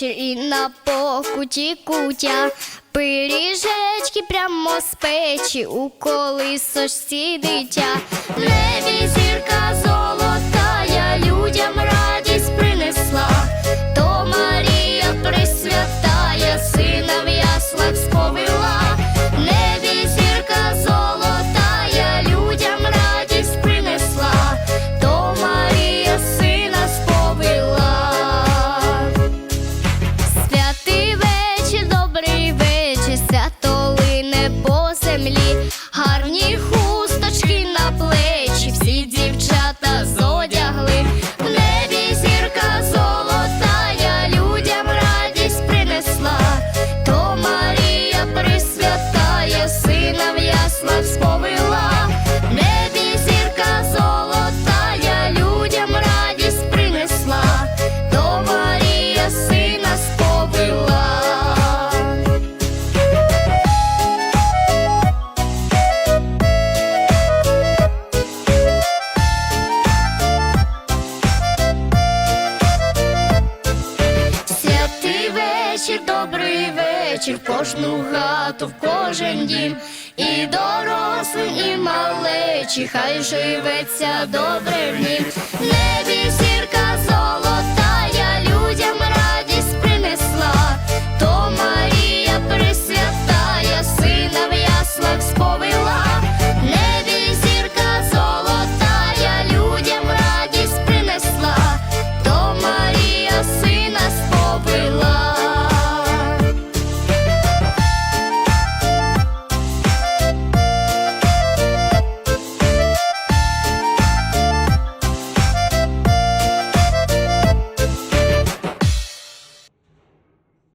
вечір і на покуті кутя. Пиріжечки прямо з печі у колисочці дитя. Небі зірка золота, гарні вечір, добрий вечір, в кожну хату, в кожен дім, і дорослим, і малечі, хай живеться добре в нім. Небі зірка золота.